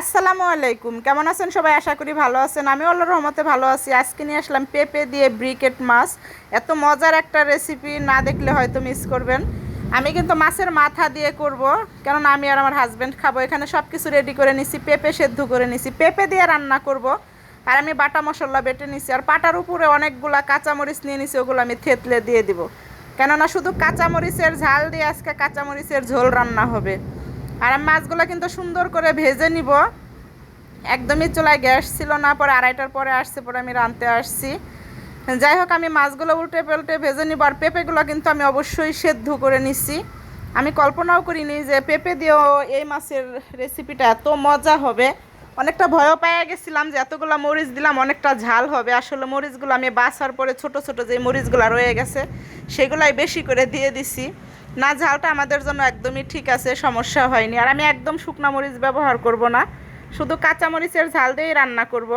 আসসালামু আলাইকুম। কেমন আছেন সবাই? আশা করি ভালো আছেন। আমি আল্লাহর রহমতে ভালো আছি। আজকে নিয়ে আসলাম পেঁপে দিয়ে ব্রিকেট মাছ। এত মজার একটা রেসিপি না দেখলে হয়তো মিস করবেন। আমি কিন্তু মাছের মাথা দিয়ে করব, কেননা আমি আর আমার হাজব্যান্ড খাব। এখানে সব কিছু রেডি করে নিছি, পেঁপে সেদ্ধ করে নিছি। পেঁপে দিয়ে রান্না করব, আর আমি বাটা মশলা বেটে নিছি। আর পাটার উপরে অনেকগুলা কাঁচামরিচ নিয়ে নিছি, ওগুলো আমি থেতলে দিয়ে দিব। কেননা শুধু কাঁচামরিচের ঝাল দিয়ে আজকে কাঁচামরিচের ঝোল রান্না হবে। আর মাছগুলো কিন্তু সুন্দর করে ভেজে নিব। একদমই চুলায় গ্যাস ছিল না, পরে আড়াইটার পরে আসছে, পরে আমি রাঁধতে আসছি। যাই হোক, আমি মাছগুলো উল্টে পাল্টে ভেজে নিব আর পেঁপেগুলো কিন্তু আমি অবশ্যই সেদ্ধ করে নিছি। আমি কল্পনাও করিনি যে পেঁপে দিয়েও এই মাছের রেসিপিটা এত মজা হবে। অনেকটা ভয়ও পেয়ে গেছিলাম যে এতগুলো মরিচ দিলাম, অনেকটা ঝাল হবে। আসলে মরিচগুলো আমি বাছার পরে ছোট ছোট যে মরিচগুলো রয়ে গেছে, সেগুলাই বেশি করে দিয়ে দিছি। না, ঝালটা আমাদের জন্য একদমই ঠিক আছে, সমস্যা হয়নি। আর আমি একদম শুকনো মরিচ ব্যবহার করব না। শুধু কাঁচা মরিচের ঝাল দিয়েই রান্না করব।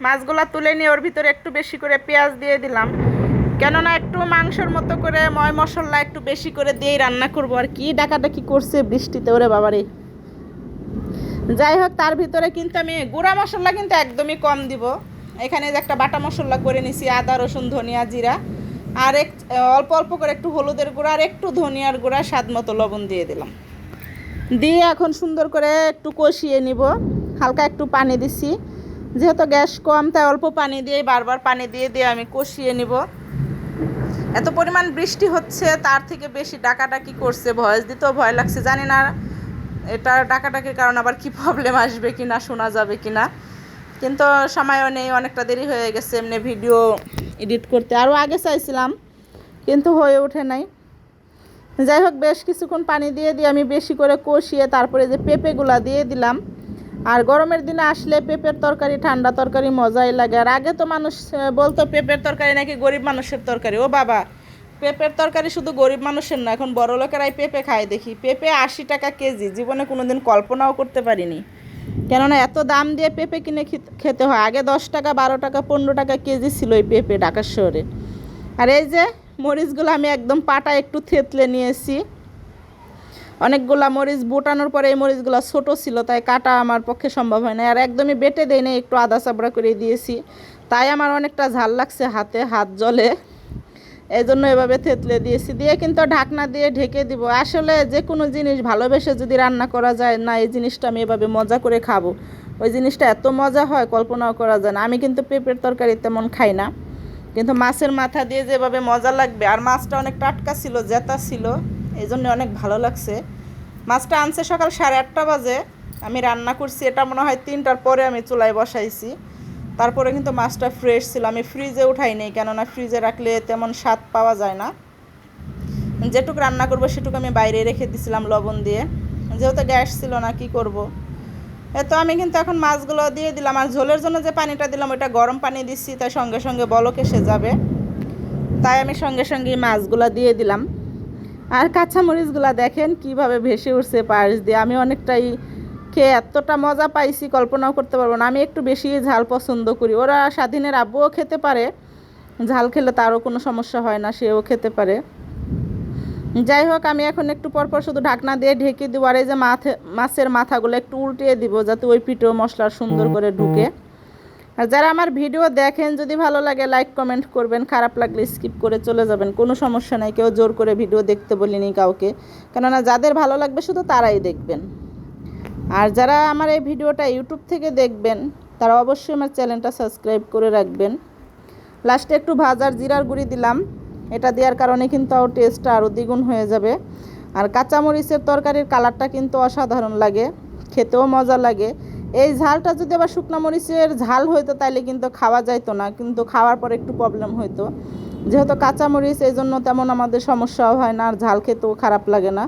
মাছগুলো তুলে নিয়ে ওর ভিতরে একটু বেশি করে পেঁয়াজ দিয়ে দিলাম। কেননা একটু মাংসর মতো করে ময় মশলা একটু বেশি করে দিয়েই রান্না করব। আর কি ডাকাডাকি করছে বৃষ্টিতে, ওরে বাবারে। যাই হোক, তার ভিতরে কিন্তু আমি গুঁড়া মশলা কিন্তু একদমই কম দিব। এখানে একটা বাটা মশলা করে নিছি, আদা, রসুন, ধনিয়া, জিরা। আর এক অল্প অল্প করে একটু হলুদের গুঁড়া আর একটু ধনিয়ার গুঁড়া, স্বাদ মতো লবণ দিয়ে দিলাম। দিয়ে এখন সুন্দর করে একটু কষিয়ে নিব। হালকা একটু পানি দিছি। যেহেতু গ্যাস কম, তাই অল্প পানি দিয়ে, বারবার পানি দিয়ে দিয়ে আমি কষিয়ে নিব। এত পরিমাণ বৃষ্টি হচ্ছে, তার থেকে বেশি ডাকাডাকি করছে, ভয়েস দিতেও ভয় লাগছে। জানি না, এটা ডাকাডাকির কারণে আবার কি প্রবলেম আসবে কি না শোনা যাবে কি না কিন্তু সময়ও নেই, অনেকটা দেরি হয়ে গেছে, এমনি ভিডিও এডিট করতে। আরও আগে চাইছিলাম, কিন্তু হয়ে ওঠে নাই। যাই হোক, বেশ কিছুক্ষণ পানি দিয়ে দিয়ে আমি বেশি করে কষিয়ে তারপরে যে পেঁপেগুলা দিয়ে দিলাম। আর গরমের দিনে আসলে পেঁপের তরকারি, ঠান্ডা তরকারি মজাই লাগে। আর আগে তো মানুষ বলতো পেঁপের তরকারি নাকি গরিব মানুষের তরকারি। ও বাবা, পেঁপের তরকারি শুধু গরিব মানুষের না, এখন বড় লোকেরাই পেঁপে খায় দেখি। পেঁপে আশি টাকা কেজি, জীবনে কোনোদিন কল্পনাও করতে পারিনি। কেননা এত দাম দিয়ে পেঁপে কিনে খেত- হয়। আগে দশ টাকা, বারো টাকা, পনেরো টাকা কেজি ছিল এই পেঁপে ঢাকার শহরে। আর এই যে মরিচগুলো আমি একদম পাটা একটু থেতলে নিয়েছি। অনেকগুলা মরিচ বোটানোর পরে এই মরিচগুলো ছোটো ছিল, তাই কাটা আমার পক্ষে সম্ভব হয় না আর একদমই বেটে দেয় না একটু আদা চাবড়া করে দিয়েছি। তাই আমার অনেকটা ঝাল লাগছে হাতে, হাত জলে। এই জন্য এভাবে থেতলে দিয়েছি। দিয়ে কিন্তু ঢাকনা দিয়ে ঢেকে দিব। আসলে যে কোনো জিনিস ভালোবেসে যদি রান্না করা যায়, না, এই জিনিসটা আমি এভাবে মজা করে খাব। ওই জিনিসটা এত মজা হয়, কল্পনাও করা যায় না। আমি কিন্তু পেঁপের তরকারি তেমন খাই না। কিন্তু মাছের মাথা দিয়ে যেভাবে মজা লাগবে, আর মাছটা অনেক টাটকা ছিল, জেতা ছিল এই জন্য অনেক ভালো লাগছে। মাছটা আনছে সকাল সাড়ে আটটা বাজে। আমি রান্না করছি, এটা মনে হয় তিনটার পরে আমি চুলায় বসাইছি। তারপরে কিন্তু মাছটা ফ্রেশ ছিল। আমি ফ্রিজে উঠাই নেই, কেননা ফ্রিজে রাখলে তেমন স্বাদ পাওয়া যায় না। যেটুকু রান্না করব সেটুকু আমি বাইরে রেখে দিছিলাম লবণ দিয়ে। যেহেতু গ্যাস ছিল না, কি করব। এ তো আমি কিন্তু এখন মাছগুলো দিয়ে দিলাম। আর ঝোলের জন্য যে পানিটা দিলাম ওটা গরম পানি দিচ্ছি, তাই সঙ্গে সঙ্গে বলক এসে যাবে। তাই আমি সঙ্গে সঙ্গে মাছগুলো দিয়ে দিলাম। আর কাঁচামরিচগুলো দেখেন কীভাবে ভেসে উঠছে পাশ দিয়ে। আমি অনেকটাই খেয়ে এতটা মজা পাইছি, কল্পনাও করতে পারব না। আমি একটু বেশি ঝাল পছন্দ করি। ওরা স্বাধীনের আব্বুও খেতে পারে। ঝাল খেলে তারও কোনো সমস্যা হয় না, সেও খেতে পারে। যাই হোক, আমি এখন একটু পরপর শুধু ঢাকনা দিয়ে ঢেকে দিব আর এই যে মাথে, মাছের মাথাগুলো একটু উল্টিয়ে দিব যাতে ওই পিঠেও মশলা সুন্দর করে ঢুকে। আর যারা আমার ভিডিও দেখেন, যদি ভালো লাগে লাইক, কমেন্ট করবেন। খারাপ লাগলে স্কিপ করে চলে যাবেন। কোনো সমস্যা নাই, কেউ জোর করে ভিডিও দেখতে বলিনি কাউকে। কেননা যাদের ভালো লাগবে শুধু তারাই দেখবেন। আর যারা আমার এই ভিডিওটা ইউটিউব থেকে দেখবেন, তারা অবশ্যই আমার চ্যানেলটা সাবস্ক্রাইব করে রাখবেন। লাস্টে একটু ভাজার জিরার গুঁড়ি দিলাম। এটা দেওয়ার কারণে কিন্তু আরও টেস্টটা আরও দ্বিগুণ হয়ে যাবে। আর কাঁচামরিচের তরকারির কালারটা কিন্তু অসাধারণ লাগে, খেতেও মজা লাগে। এই ঝালটা যদি আবার শুকনো মরিচের ঝাল হইতো, তাইলে কিন্তু খাওয়া যাইতো না, কিন্তু খাওয়ার পর একটু প্রবলেম হইতো। যেহেতু কাঁচামরিচ এই জন্য তেমন আমাদের সমস্যাও হয় না, আর ঝাল খেতেও খারাপ লাগে না।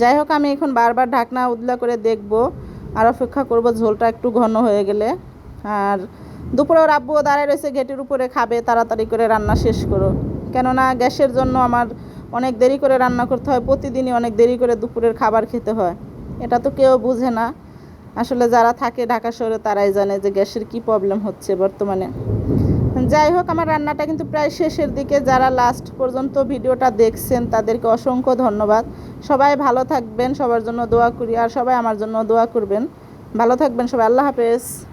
যাই হোক, আমি এখন বারবার ঢাকনা উদলা করে দেখব আর অপেক্ষা করব ঝোলটা একটু ঘন হয়ে গেলে। আর দুপুরে ওর আব্বুও দাঁড়ায় রয়েছে, গেটের উপরে খাবে, তাড়াতাড়ি করে রান্না শেষ করো। কেননা গ্যাসের জন্য আমার অনেক দেরি করে রান্না করতে হয়, প্রতিদিনই অনেক দেরি করে দুপুরের খাবার খেতে হয়। এটা তো কেউ বুঝে না। আসলে যারা থাকে ঢাকা শহরে, তারাই জানে যে গ্যাসের কি প্রবলেম হচ্ছে বর্তমানে। যাই হোক, আমার রান্নাটা কিন্তু প্রায় শেষের দিকে। যারা লাস্ট পর্যন্ত ভিডিওটা দেখছেন, তাদেরকে অসংখ্য ধন্যবাদ। সবাই ভালো থাকবেন, সবার জন্য দোয়া করি, আর সবাই আমার জন্য দোয়া করবেন। ভালো থাকবেন সবাই, আল্লাহ হাফেজ।